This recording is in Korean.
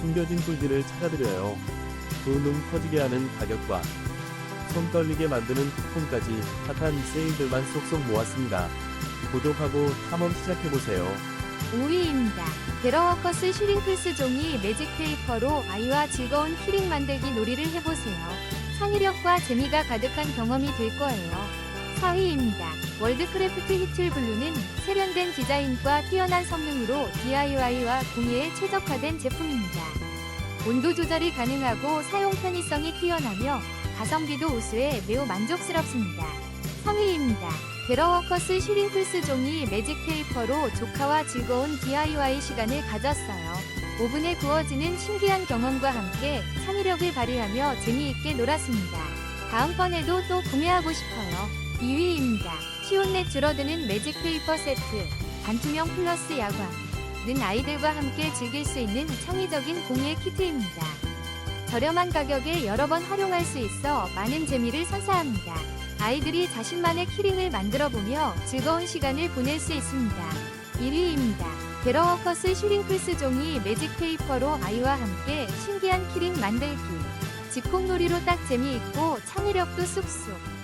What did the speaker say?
숨겨진 꿀들을 찾아드려요. 두눈 커지게 하는 가격과 손 떨리게 만드는 쿠폰까지 핫한 세일들만 쏙쏙 모았습니다. 구독하고 탐험 시작해보세요. 5위입니다. 베러워커스 슈링클스 종이 매직 페이퍼로 아이와 즐거운 키링 만들기 놀이를 해보세요. 창의력과 재미가 가득한 경험이 될 거예요. 4위입니다. 월드크래프트 히틀 블루는 세련된 디자인과 뛰어난 성능으로 DIY와 공예에 최적화된 제품입니다. 온도 조절이 가능하고 사용 편의성이 뛰어나며 가성비도 우수해 매우 만족스럽습니다. 3위입니다. 베러워커스 슈링클스 종이 매직 페이퍼로 조카와 즐거운 DIY 시간을 가졌어요. 오븐에 구워지는 신기한 경험과 함께 창의력을 발휘하며 재미있게 놀았습니다. 다음번에도 또 구매하고 싶어요. 2위입니다. 시온내 줄어드는 매직 페이퍼 세트, 반투명 플러스 야광, 는 아이들과 함께 즐길 수 있는 창의적인 공예 키트입니다. 저렴한 가격에 여러 번 활용할 수 있어 많은 재미를 선사합니다. 아이들이 자신만의 키링을 만들어 보며 즐거운 시간을 보낼 수 있습니다. 1위입니다. 베러워커스 슈링클스 종이 매직 페이퍼로 아이와 함께 신기한 키링 만들기. 집콕놀이로 딱 재미있고 창의력도 쑥쑥.